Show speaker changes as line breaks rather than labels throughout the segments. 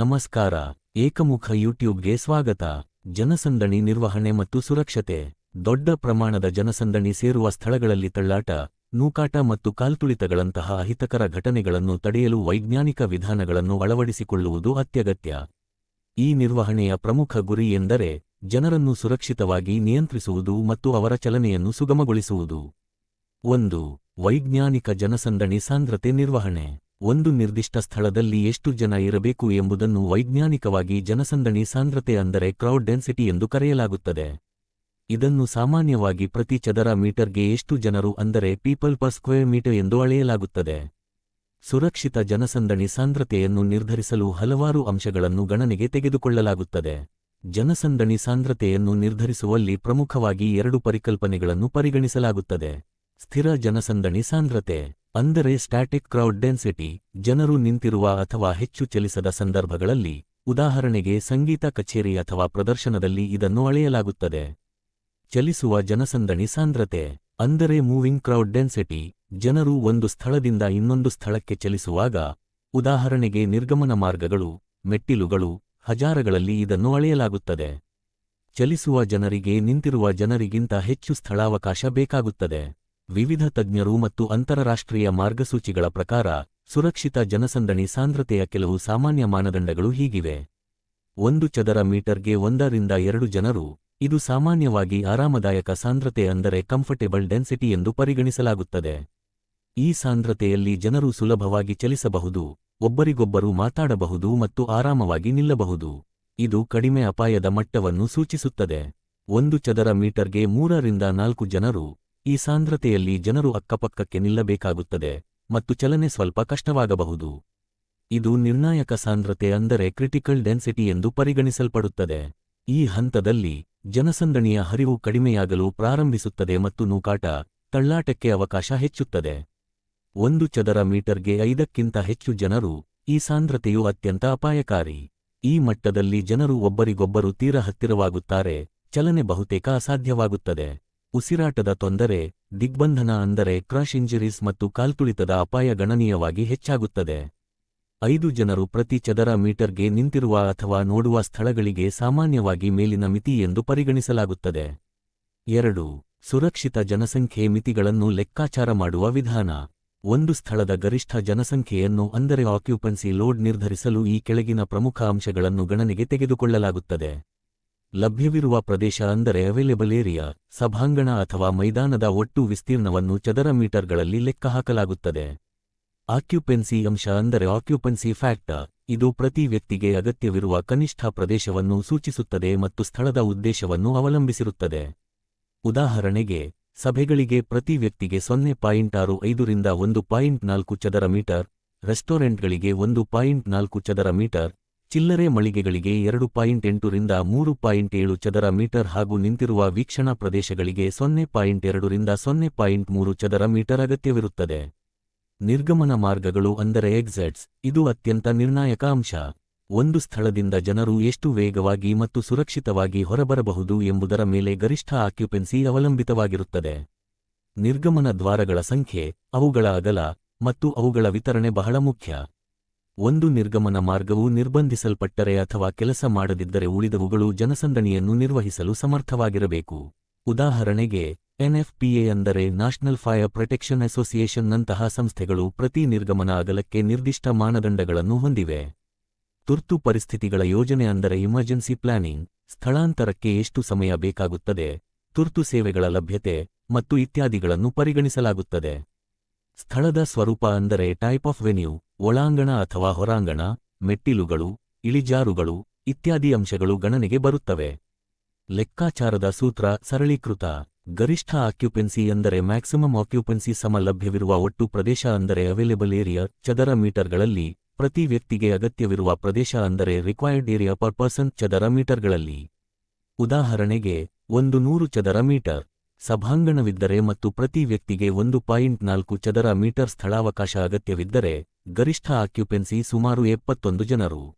ನಮಸ್ಕಾರ, ಏಕಮುಖ ಯೂಟ್ಯೂಬ್ಗೆ ಸ್ವಾಗತ. ಜನಸಂದಣಿ ನಿರ್ವಹಣೆ ಮತ್ತು ಸುರಕ್ಷತೆ, ದೊಡ್ಡ ಪ್ರಮಾಣದ ಜನಸಂದಣಿ ಸೇರುವ ಸ್ಥಳಗಳಲ್ಲಿ ತಳ್ಳಾಟ, ನೂಕಾಟ ಮತ್ತು ಕಾಲ್ತುಳಿತಗಳಂತಹ ಅಹಿತಕರ ಘಟನೆಗಳನ್ನು ತಡೆಯಲು ವೈಜ್ಞಾನಿಕ ವಿಧಾನಗಳನ್ನು ಅಳವಡಿಸಿಕೊಳ್ಳುವುದು ಅತ್ಯಗತ್ಯ. ಈ ನಿರ್ವಹಣೆಯ ಪ್ರಮುಖ ಗುರಿ ಎಂದರೆ, ಜನರನ್ನು ಸುರಕ್ಷಿತವಾಗಿ ನಿಯಂತ್ರಿಸುವುದು ಮತ್ತು ಅವರ ಚಲನೆಯನ್ನು ಸುಗಮಗೊಳಿಸುವುದು. ಒಂದು, ವೈಜ್ಞಾನಿಕ ಜನಸಂದಣಿ ಸಾಂದ್ರತೆ ನಿರ್ವಹಣೆ. ಒಂದು ನಿರ್ದಿಷ್ಟ ಸ್ಥಳದಲ್ಲಿ ಎಷ್ಟು ಜನ ಇರಬೇಕು ಎಂಬುದನ್ನು ವೈಜ್ಞಾನಿಕವಾಗಿ ಜನಸಂದಣಿ ಸಾಂದ್ರತೆ ಅಂದರೆ ಕ್ರೌಡ್ ಡೆನ್ಸಿಟಿ ಎಂದು ಕರೆಯಲಾಗುತ್ತದೆ. ಇದನ್ನು ಸಾಮಾನ್ಯವಾಗಿ ಪ್ರತಿ ಚದರ ಮೀಟರ್ಗೆ ಎಷ್ಟು ಜನರು ಅಂದರೆ ಪೀಪಲ್ ಪರ್ ಸ್ಕ್ವೇರ್ ಮೀಟರ್ ಎಂದು ಅಳೆಯಲಾಗುತ್ತದೆ. ಸುರಕ್ಷಿತ ಜನಸಂದಣಿ ಸಾಂದ್ರತೆಯನ್ನು ನಿರ್ಧರಿಸಲು ಹಲವಾರು ಅಂಶಗಳನ್ನು ಗಣನೆಗೆ ತೆಗೆದುಕೊಳ್ಳಲಾಗುತ್ತದೆ. ಜನಸಂದಣಿ ಸಾಂದ್ರತೆಯನ್ನು ನಿರ್ಧರಿಸುವಲ್ಲಿ ಪ್ರಮುಖವಾಗಿ ಎರಡು ಪರಿಕಲ್ಪನೆಗಳನ್ನು ಪರಿಗಣಿಸಲಾಗುತ್ತದೆ. ಸ್ಥಿರ ಜನಸಂದಣಿ ಸಾಂದ್ರತೆ, ಅಂದರೆ ಸ್ಟ್ಯಾಟಿಕ್ ಕ್ರೌಡ್ ಡೆನ್ಸಿಟಿ, ಜನರು ನಿಂತಿರುವ ಅಥವಾ ಹೆಚ್ಚು ಚಲಿಸದ ಸಂದರ್ಭಗಳಲ್ಲಿ, ಉದಾಹರಣೆಗೆ ಸಂಗೀತ ಕಚೇರಿ ಅಥವಾ ಪ್ರದರ್ಶನದಲ್ಲಿ ಇದನ್ನು ಅಳೆಯಲಾಗುತ್ತದೆ. ಚಲಿಸುವ ಜನಸಂದಣಿ ಸಾಂದ್ರತೆ, ಅಂದರೆ ಮೂವಿಂಗ್ ಕ್ರೌಡ್ ಡೆನ್ಸಿಟಿ, ಜನರು ಒಂದು ಸ್ಥಳದಿಂದ ಇನ್ನೊಂದು ಸ್ಥಳಕ್ಕೆ ಚಲಿಸುವಾಗ, ಉದಾಹರಣೆಗೆ ನಿರ್ಗಮನ ಮಾರ್ಗಗಳು, ಮೆಟ್ಟಿಲುಗಳು, ಹಜಾರಗಳಲ್ಲಿ ಇದನ್ನು ಅಳೆಯಲಾಗುತ್ತದೆ. ಚಲಿಸುವ ಜನರಿಗೆ ನಿಂತಿರುವ ಜನರಿಗಿಂತ ಹೆಚ್ಚು ಸ್ಥಳಾವಕಾಶ ಬೇಕಾಗುತ್ತದೆ. ವಿವಿಧ ತಜ್ಞರು ಮತ್ತು ಅಂತಾರಾಷ್ಟ್ರೀಯ ಮಾರ್ಗಸೂಚಿಗಳ ಪ್ರಕಾರ ಸುರಕ್ಷಿತ ಜನಸಂದಣಿ ಸಾಂದ್ರತೆಯ ಕೆಲವು ಸಾಮಾನ್ಯ ಮಾನದಂಡಗಳು ಹೀಗಿವೆ. ಒಂದು ಚದರ ಮೀಟರ್ಗೆ ಒಂದರಿಂದ ಎರಡು ಜನರು, ಇದು ಸಾಮಾನ್ಯವಾಗಿ ಆರಾಮದಾಯಕ ಸಾಂದ್ರತೆ ಅಂದರೆ ಕಂಫರ್ಟೇಬಲ್ ಡೆನ್ಸಿಟಿ ಎಂದು ಪರಿಗಣಿಸಲಾಗುತ್ತದೆ. ಈ ಸಾಂದ್ರತೆಯಲ್ಲಿ ಜನರು ಸುಲಭವಾಗಿ ಚಲಿಸಬಹುದು, ಒಬ್ಬರಿಗೊಬ್ಬರು ಮಾತಾಡಬಹುದು ಮತ್ತು ಆರಾಮವಾಗಿ ನಿಲ್ಲಬಹುದು. ಇದು ಕಡಿಮೆ ಅಪಾಯದ ಮಟ್ಟವನ್ನು ಸೂಚಿಸುತ್ತದೆ. ಒಂದು ಚದರ ಮೀಟರ್ಗೆ ಮೂರರಿಂದ ನಾಲ್ಕು ಜನರು ಈ ಸಾಂದ್ರತೆಯಲ್ಲಿ ಜನರು ಅಕ್ಕಪಕ್ಕಕ್ಕೆ ನಿಲ್ಲಬೇಕಾಗುತ್ತದೆ ಮತ್ತು ಚಲನೆ ಸ್ವಲ್ಪ ಕಷ್ಟವಾಗಬಹುದು. ಇದು ನಿರ್ಣಾಯಕ ಸಾಂದ್ರತೆ ಅಂದರೆ ಕ್ರಿಟಿಕಲ್ ಡೆನ್ಸಿಟಿ ಎಂದು ಪರಿಗಣಿಸಲ್ಪಡುತ್ತದೆ. ಈ ಹಂತದಲ್ಲಿ ಜನಸಂದಣಿಯ ಹರಿವು ಕಡಿಮೆಯಾಗಲು ಪ್ರಾರಂಭಿಸುತ್ತದೆ ಮತ್ತು ನೂಕಾಟ ತಳ್ಳಾಟಕ್ಕೆ ಅವಕಾಶ ಹೆಚ್ಚುತ್ತದೆ. ಒಂದು ಚದರ ಮೀಟರ್ಗೆ ಐದಕ್ಕಿಂತ ಹೆಚ್ಚು ಜನರು ಈ ಸಾಂದ್ರತೆಯು ಅತ್ಯಂತ ಅಪಾಯಕಾರಿ. ಈ ಮಟ್ಟದಲ್ಲಿ ಜನರು ಒಬ್ಬರಿಗೊಬ್ಬರು ತೀರ ಹತ್ತಿರವಾಗುತ್ತಾರೆ, ಚಲನೆ ಬಹುತೇಕ ಅಸಾಧ್ಯವಾಗುತ್ತದೆ. ಉಸಿರಾಟದ ತೊಂದರೆ, ದಿಗ್ಬಂಧನ ಅಂದರೆ ಕ್ರಾಶ್ ಇಂಜರೀಸ್ ಮತ್ತು ಕಾಲ್ತುಳಿತದ ಅಪಾಯ ಗಣನೀಯವಾಗಿ ಹೆಚ್ಚಾಗುತ್ತದೆ. ಐದು ಜನರು ಪ್ರತಿ ಚದರ ಮೀಟರ್ಗೆ ನಿಂತಿರುವ ಅಥವಾ ನೋಡುವ ಸ್ಥಳಗಳಿಗೆ ಸಾಮಾನ್ಯವಾಗಿ ಮೇಲಿನ ಮಿತಿ ಎಂದು ಪರಿಗಣಿಸಲಾಗುತ್ತದೆ. ಎರಡು, ಸುರಕ್ಷಿತ ಜನಸಂಖ್ಯೆ ಮಿತಿಗಳನ್ನು ಲೆಕ್ಕಾಚಾರ ಮಾಡುವ ವಿಧಾನ. ಒಂದು ಸ್ಥಳದ ಗರಿಷ್ಠ ಜನಸಂಖ್ಯೆಯನ್ನು, ಅಂದರೆ ಆಕ್ಯುಪೆನ್ಸಿ ಲೋಡ್ ನಿರ್ಧರಿಸಲು ಈ ಕೆಳಗಿನ ಪ್ರಮುಖ ಅಂಶಗಳನ್ನು ಗಣನೆಗೆ ತೆಗೆದುಕೊಳ್ಳಲಾಗುತ್ತದೆ. ಲಭ್ಯವಿರುವ ಪ್ರದೇಶ ಅಂದರೆ ಅವೈಲೇಬಲ್ ಏರಿಯಾ ಸಭಾಂಗಣ ಅಥವಾ ಮೈದಾನದ ಒಟ್ಟು ವಿಸ್ತೀರ್ಣವನ್ನು ಚದರ ಮೀಟರ್ಗಳಲ್ಲಿ ಲೆಕ್ಕಹಾಕಲಾಗುತ್ತದೆ ಆಕ್ಯುಪೆನ್ಸಿ ಅಂಶ ಅಂದರೆ ಆಕ್ಯುಪೆನ್ಸಿ ಫ್ಯಾಕ್ಟರ್ ಇದು ಪ್ರತಿ ವ್ಯಕ್ತಿಗೆ ಅಗತ್ಯವಿರುವ ಕನಿಷ್ಠ ಪ್ರದೇಶವನ್ನು ಸೂಚಿಸುತ್ತದೆ ಮತ್ತು ಸ್ಥಳದ ಉದ್ದೇಶವನ್ನು ಅವಲಂಬಿಸಿರುತ್ತದೆ. ಉದಾಹರಣೆಗೆ, ಸಭೆಗಳಿಗೆ ಪ್ರತಿ ವ್ಯಕ್ತಿಗೆ ಸೊನ್ನೆ ಪಾಯಿಂಟ್ ಆರು ಐದರಿಂದ ಒಂದು ಪಾಯಿಂಟ್ ನಾಲ್ಕು ಚದರ ಮೀಟರ್, ರೆಸ್ಟೋರೆಂಟ್ಗಳಿಗೆ ಒಂದು ಪಾಯಿಂಟ್ ನಾಲ್ಕು ಚದರ ಮೀಟರ್ ಚಿಲ್ಲರೆ ಮಳಿಗೆಗಳಿಗೆ ಎರಡು ಪಾಯಿಂಟ್ ಎಂಟರಿಂದ ಮೂರು ಪಾಯಿಂಟ್ ಏಳು ಚದರ ಮೀಟರ್ ಹಾಗೂ ನಿಂತಿರುವ ವೀಕ್ಷಣಾ ಪ್ರದೇಶಗಳಿಗೆ ಸೊನ್ನೆ ಪಾಯಿಂಟ್ ಎರಡರಿಂದ ಸೊನ್ನೆ ಪಾಯಿಂಟ್ ಮೂರು ಚದರ ಮೀಟರ್ ಅಗತ್ಯವಿರುತ್ತದೆ. ನಿರ್ಗಮನ ಮಾರ್ಗಗಳು ಅಂದರೆ ಎಕ್ಸೆಟ್ಸ್ ಇದು ಅತ್ಯಂತ ನಿರ್ಣಾಯಕ ಅಂಶ. ಒಂದು ಸ್ಥಳದಿಂದ ಜನರು ಎಷ್ಟು ವೇಗವಾಗಿ ಮತ್ತು ಸುರಕ್ಷಿತವಾಗಿ ಹೊರಬರಬಹುದು ಎಂಬುದರ ಮೇಲೆ ಗರಿಷ್ಠ ಆಕ್ಯುಪೆನ್ಸಿ ಅವಲಂಬಿತವಾಗಿರುತ್ತದೆ. ನಿರ್ಗಮನ ದ್ವಾರಗಳ ಸಂಖ್ಯೆ, ಅವುಗಳ ಅಗಲ ಮತ್ತು ಅವುಗಳ ವಿತರಣೆ ಬಹಳ ಮುಖ್ಯ. ಒಂದು ನಿರ್ಗಮನ ಮಾರ್ಗವು ನಿರ್ಬಂಧಿಸಲ್ಪಟ್ಟರೆ ಅಥವಾ ಕೆಲಸ ಮಾಡದಿದ್ದರೆ ಉಳಿದವುಗಳು ಜನಸಂದಣಿಯನ್ನು ನಿರ್ವಹಿಸಲು ಸಮರ್ಥವಾಗಿರಬೇಕು. ಉದಾಹರಣೆಗೆ, ಎನ್ಎಫ್ಪಿಎ ಅಂದರೆ ನ್ಯಾಷನಲ್ ಫೈರ್ ಪ್ರೊಟೆಕ್ಷನ್ ಅಸೋಸಿಯೇಷನ್ನಂತಹ ಸಂಸ್ಥೆಗಳು ಪ್ರತಿ ನಿರ್ಗಮನ ಅಗಲಕ್ಕೆ ನಿರ್ದಿಷ್ಟ ಮಾನದಂಡಗಳನ್ನು ಹೊಂದಿವೆ. ತುರ್ತು ಪರಿಸ್ಥಿತಿಗಳ ಯೋಜನೆ ಅಂದರೆ ಇಮರ್ಜೆನ್ಸಿ ಪ್ಲಾನಿಂಗ್, ಸ್ಥಳಾಂತರಕ್ಕೆ ಎಷ್ಟು ಸಮಯ ಬೇಕಾಗುತ್ತದೆ, ತುರ್ತು ಸೇವೆಗಳ ಲಭ್ಯತೆ ಮತ್ತು ಇತ್ಯಾದಿಗಳನ್ನು ಪರಿಗಣಿಸಲಾಗುತ್ತದೆ. ಸ್ಥಳದ ಸ್ವರೂಪ ಅಂದರೆ ಟೈಪ್ ಆಫ್ ವೆನ್ಯೂ ಒಳಾಂಗಣ ಅಥವಾ ಹೊರಾಂಗಣ, ಮೆಟ್ಟಿಲುಗಳು, ಇಳಿಜಾರುಗಳು ಇತ್ಯಾದಿ ಅಂಶಗಳು ಗಣನೆಗೆ ಬರುತ್ತವೆ. ಲೆಕ್ಕಾಚಾರದ ಸೂತ್ರ ಸರಳೀಕೃತ, ಗರಿಷ್ಠ ಆಕ್ಯುಪೆನ್ಸಿ ಎಂದರೆ ಮ್ಯಾಕ್ಸಿಮಮ್ ಆಕ್ಯುಪೆನ್ಸಿ ಸಮ ಲಭ್ಯವಿರುವ ಒಟ್ಟು ಪ್ರದೇಶ ಅಂದರೆ ಅವೈಲೇಬಲ್ ಏರಿಯಾ ಚದರ ಮೀಟರ್ಗಳಲ್ಲಿ, ಪ್ರತಿ ವ್ಯಕ್ತಿಗೆ ಅಗತ್ಯವಿರುವ ಪ್ರದೇಶ ಅಂದರೆ ರಿಕ್ವೈರ್ಡ್ ಏರಿಯಾ ಪರ್ ಪರ್ಸನ್ ಚದರ ಮೀಟರ್ಗಳಲ್ಲಿ. ಉದಾಹರಣೆಗೆ, ಒಂದು ನೂರು ಚದರ ಮೀಟರ್. ಸಭಾಂಗಣವಿದ್ದರೆ ಮತ್ತು ಪ್ರತಿ ವ್ಯಕ್ತಿಗೆ ಒಂದು ಪಾಯಿಂಟ್ ನಾಲ್ಕು ಚದರ ಮೀಟರ್ ಸ್ಥಳಾವಕಾಶ ಅಗತ್ಯವಿದ್ದರೆ ಗರಿಷ್ಠ ಆಕ್ಯುಪೆನ್ಸಿ ಸುಮಾರು ಎಪ್ಪತ್ತೊಂದು ಜನರು.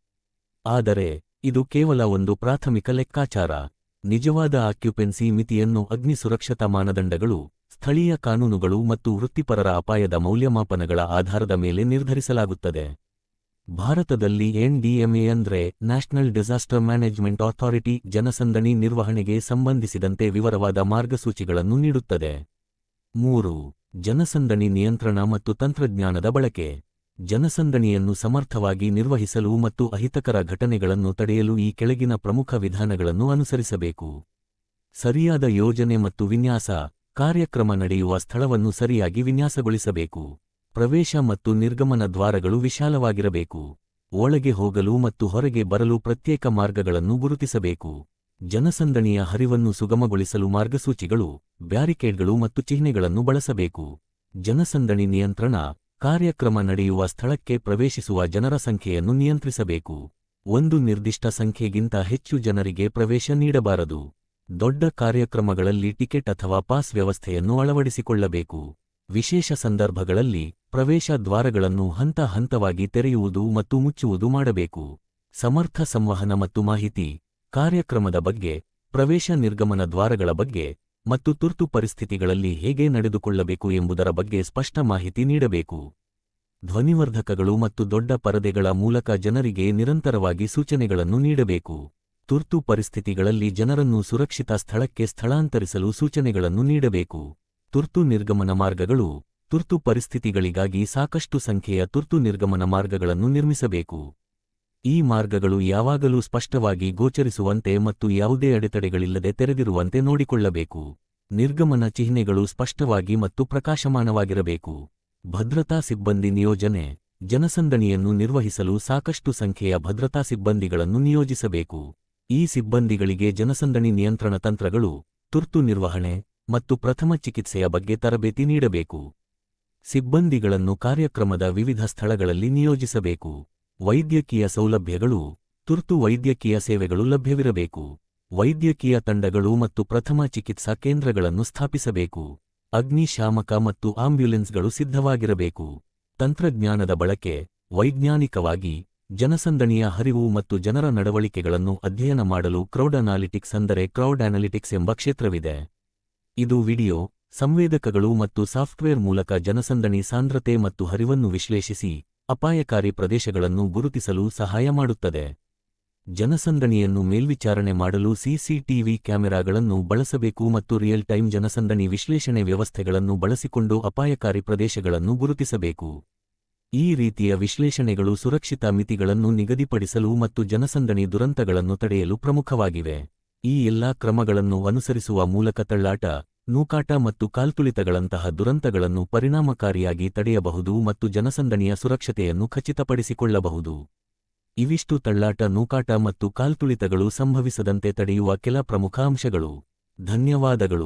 ಆದರೆ, ಇದು ಕೇವಲ ಒಂದು ಪ್ರಾಥಮಿಕ ಲೆಕ್ಕಾಚಾರ. ನಿಜವಾದ ಆಕ್ಯುಪೆನ್ಸಿ ಮಿತಿಯನ್ನು ಅಗ್ನಿ ಸುರಕ್ಷತಾ ಮಾನದಂಡಗಳು, ಸ್ಥಳೀಯ ಕಾನೂನುಗಳು ಮತ್ತು ವೃತ್ತಿಪರರ ಅಪಾಯದ ಮೌಲ್ಯಮಾಪನಗಳ ಆಧಾರದ ಮೇಲೆ ನಿರ್ಧರಿಸಲಾಗುತ್ತದೆ. ಭಾರತದಲ್ಲಿ ಎನ್ಡಿಎಂಎ ಅಂದ್ರೆ ನ್ಯಾಷನಲ್ ಡಿಸಾಸ್ಟರ್ ಮ್ಯಾನೇಜ್ಮೆಂಟ್ ಅಥಾರಿಟಿ ಜನಸಂದಣಿ ನಿರ್ವಹಣೆಗೆ ಸಂಬಂಧಿಸಿದಂತೆ ವಿವರವಾದ ಮಾರ್ಗಸೂಚಿಗಳನ್ನು ನೀಡುತ್ತದೆ. ಮೂರು, ಜನಸಂದಣಿ ನಿಯಂತ್ರಣ ಮತ್ತು ತಂತ್ರಜ್ಞಾನದ ಬಳಕೆ. ಜನಸಂದಣಿಯನ್ನು ಸಮರ್ಥವಾಗಿ ನಿರ್ವಹಿಸಲು ಮತ್ತು ಅಹಿತಕರ ಘಟನೆಗಳನ್ನು ತಡೆಯಲು ಈ ಕೆಳಗಿನ ಪ್ರಮುಖ ವಿಧಾನಗಳನ್ನು ಅನುಸರಿಸಬೇಕು. ಸರಿಯಾದ ಯೋಜನೆ ಮತ್ತು ವಿನ್ಯಾಸ, ಕಾರ್ಯಕ್ರಮ ನಡೆಯುವ ಸ್ಥಳವನ್ನು ಸರಿಯಾಗಿ ವಿನ್ಯಾಸಗೊಳಿಸಬೇಕು. ಪ್ರವೇಶ ಮತ್ತು ನಿರ್ಗಮನ ದ್ವಾರಗಳು ವಿಶಾಲವಾಗಿರಬೇಕು. ಒಳಗೆ ಹೋಗಲು ಮತ್ತು ಹೊರಗೆ ಬರಲು ಪ್ರತ್ಯೇಕ ಮಾರ್ಗಗಳನ್ನು ಗುರುತಿಸಬೇಕು. ಜನಸಂದಣಿಯ ಹರಿವನ್ನು ಸುಗಮಗೊಳಿಸಲು ಮಾರ್ಗಸೂಚಿಗಳು, ಬ್ಯಾರಿಕೇಡ್ಗಳು ಮತ್ತು ಚಿಹ್ನೆಗಳನ್ನು ಬಳಸಬೇಕು. ಜನಸಂದಣಿ ನಿಯಂತ್ರಣ, ಕಾರ್ಯಕ್ರಮ ನಡೆಯುವ ಸ್ಥಳಕ್ಕೆ ಪ್ರವೇಶಿಸುವ ಜನರ ಸಂಖ್ಯೆಯನ್ನು ನಿಯಂತ್ರಿಸಬೇಕು. ಒಂದು ನಿರ್ದಿಷ್ಟ ಸಂಖ್ಯೆಗಿಂತ ಹೆಚ್ಚು ಜನರಿಗೆ ಪ್ರವೇಶ ನೀಡಬಾರದು. ದೊಡ್ಡ ಕಾರ್ಯಕ್ರಮಗಳಲ್ಲಿ ಟಿಕೆಟ್ ಅಥವಾ ಪಾಸ್ ವ್ಯವಸ್ಥೆಯನ್ನು ಅಳವಡಿಸಿಕೊಳ್ಳಬೇಕು. ವಿಶೇಷ ಸಂದರ್ಭಗಳಲ್ಲಿ ಪ್ರವೇಶ ದ್ವಾರಗಳನ್ನು ಹಂತ ಹಂತವಾಗಿ ತೆರೆಯುವುದು ಮತ್ತು ಮುಚ್ಚುವುದು ಮಾಡಬೇಕು. ಸಮರ್ಥ ಸಂವಹನ ಮತ್ತು ಮಾಹಿತಿ, ಕಾರ್ಯಕ್ರಮದ ಬಗ್ಗೆ, ಪ್ರವೇಶ ನಿರ್ಗಮನ ದ್ವಾರಗಳ ಬಗ್ಗೆ ಮತ್ತು ತುರ್ತು ಪರಿಸ್ಥಿತಿಗಳಲ್ಲಿ ಹೇಗೆ ನಡೆದುಕೊಳ್ಳಬೇಕು ಎಂಬುದರ ಬಗ್ಗೆ ಸ್ಪಷ್ಟ ಮಾಹಿತಿ ನೀಡಬೇಕು. ಧ್ವನಿವರ್ಧಕಗಳು ಮತ್ತು ದೊಡ್ಡ ಪರದೆಗಳ ಮೂಲಕ ಜನರಿಗೆ ನಿರಂತರವಾಗಿ ಸೂಚನೆಗಳನ್ನು ನೀಡಬೇಕು. ತುರ್ತು ಪರಿಸ್ಥಿತಿಗಳಲ್ಲಿ ಜನರನ್ನು ಸುರಕ್ಷಿತ ಸ್ಥಳಕ್ಕೆ ಸ್ಥಳಾಂತರಿಸಲು ಸೂಚನೆಗಳನ್ನು ನೀಡಬೇಕು. ತುರ್ತು ನಿರ್ಗಮನ ಮಾರ್ಗಗಳು ತುರ್ತು ಪರಿಸ್ಥಿತಿಗಳಿಗಾಗಿ ಸಾಕಷ್ಟು ಸಂಖ್ಯೆಯ ತುರ್ತು ನಿರ್ಗಮನ ಮಾರ್ಗಗಳನ್ನು ನಿರ್ಮಿಸಬೇಕು. ಈ ಮಾರ್ಗಗಳು ಯಾವಾಗಲೂ ಸ್ಪಷ್ಟವಾಗಿ ಗೋಚರಿಸುವಂತೆ ಮತ್ತು ಯಾವುದೇ ಅಡೆತಡೆಗಳಿಲ್ಲದೆ ತೆರೆದಿರುವಂತೆ ನೋಡಿಕೊಳ್ಳಬೇಕು. ನಿರ್ಗಮನ ಚಿಹ್ನೆಗಳು ಸ್ಪಷ್ಟವಾಗಿ ಮತ್ತು ಪ್ರಕಾಶಮಾನವಾಗಿರಬೇಕು. ಭದ್ರತಾ ಸಿಬ್ಬಂದಿ ನಿಯೋಜನೆ, ಜನಸಂದಣಿಯನ್ನು ನಿರ್ವಹಿಸಲು ಸಾಕಷ್ಟು ಸಂಖ್ಯೆಯ ಭದ್ರತಾ ಸಿಬ್ಬಂದಿಗಳನ್ನು ನಿಯೋಜಿಸಬೇಕು. ಈ ಸಿಬ್ಬಂದಿಗಳಿಗೆ ಜನಸಂದಣಿ ನಿಯಂತ್ರಣ ತಂತ್ರಗಳು, ತುರ್ತು ನಿರ್ವಹಣೆ ಮತ್ತು ಪ್ರಥಮ ಚಿಕಿತ್ಸೆಯ ಬಗ್ಗೆ ತರಬೇತಿ ನೀಡಬೇಕು. ಸಿಬ್ಬಂದಿಗಳನ್ನು ಕಾರ್ಯಕ್ರಮದ ವಿವಿಧ ಸ್ಥಳಗಳಲ್ಲಿ ನಿಯೋಜಿಸಬೇಕು. ವೈದ್ಯಕೀಯ ಸೌಲಭ್ಯಗಳು, ತುರ್ತು ವೈದ್ಯಕೀಯ ಸೇವೆಗಳು ಲಭ್ಯವಿರಬೇಕು. ವೈದ್ಯಕೀಯ ತಂಡಗಳು ಮತ್ತು ಪ್ರಥಮ ಚಿಕಿತ್ಸಾ ಕೇಂದ್ರಗಳನ್ನು ಸ್ಥಾಪಿಸಬೇಕು. ಅಗ್ನಿಶಾಮಕ ಮತ್ತು ಆಂಬ್ಯುಲೆನ್ಸ್ಗಳು ಸಿದ್ಧವಾಗಿರಬೇಕು. ತಂತ್ರಜ್ಞಾನದ ಬಳಕೆ, ವೈಜ್ಞಾನಿಕವಾಗಿ, ಜನಸಂದಣಿಯ ಹರಿವು ಮತ್ತು ಜನರ ನಡವಳಿಕೆಗಳನ್ನು ಅಧ್ಯಯನ ಮಾಡಲು ಕ್ರೌಡ್ ಅನಾಲಿಟಿಕ್ಸ್ ಅಂದರೆ ಕ್ರೌಡ್ ಅನಾಲಿಟಿಕ್ಸ್ ಎಂಬ ಕ್ಷೇತ್ರವಿದೆ. ಇದು ವಿಡಿಯೋ, ಸಂವೇದಕಗಳು ಮತ್ತು ಸಾಫ್ಟ್ವೇರ್ ಮೂಲಕ ಜನಸಂದಣಿ ಸಾಂದ್ರತೆ ಮತ್ತು ಹರಿವನ್ನು ವಿಶ್ಲೇಷಿಸಿ, ಅಪಾಯಕಾರಿ ಪ್ರದೇಶಗಳನ್ನು ಗುರುತಿಸಲು ಸಹಾಯ ಮಾಡುತ್ತದೆ. ಜನಸಂದಣಿಯನ್ನು ಮೇಲ್ವಿಚಾರಣೆ ಮಾಡಲು ಸಿಸಿಟಿವಿ ಕ್ಯಾಮೆರಾಗಳನ್ನು ಬಳಸಬೇಕು ಮತ್ತು ರಿಯಲ್ ಟೈಮ್ ಜನಸಂದಣಿ ವಿಶ್ಲೇಷಣೆ ವ್ಯವಸ್ಥೆಗಳನ್ನು ಬಳಸಿಕೊಂಡು ಅಪಾಯಕಾರಿ ಪ್ರದೇಶಗಳನ್ನು ಗುರುತಿಸಬೇಕು. ಈ ರೀತಿಯ ವಿಶ್ಲೇಷಣೆಗಳು ಸುರಕ್ಷಿತ ಮಿತಿಗಳನ್ನು ನಿಗದಿಪಡಿಸಲು ಮತ್ತು ಜನಸಂದಣಿ ದುರಂತಗಳನ್ನು ತಡೆಯಲು ಪ್ರಮುಖವಾಗಿವೆ. ಈ ಎಲ್ಲಾ ಕ್ರಮಗಳನ್ನು ಅನುಸರಿಸುವ ಮೂಲಕ ತಳ್ಳಾಟ, ನೂಕಾಟ ಮತ್ತು ಕಾಲ್ತುಳಿತಗಳಂತಹ ದುರಂತಗಳನ್ನು ಪರಿಣಾಮಕಾರಿಯಾಗಿ ತಡೆಯಬಹುದು ಮತ್ತು ಜನಸಂದಣಿಯ ಸುರಕ್ಷತೆಯನ್ನು ಖಚಿತಪಡಿಸಿಕೊಳ್ಳಬಹುದು. ಇವಿಷ್ಟು ತಳ್ಳಾಟ, ನೂಕಾಟ ಮತ್ತು ಕಾಲ್ತುಳಿತಗಳು ಸಂಭವಿಸದಂತೆ ತಡೆಯುವ ಕೆಲ ಪ್ರಮುಖ ಅಂಶಗಳು. ಧನ್ಯವಾದಗಳು.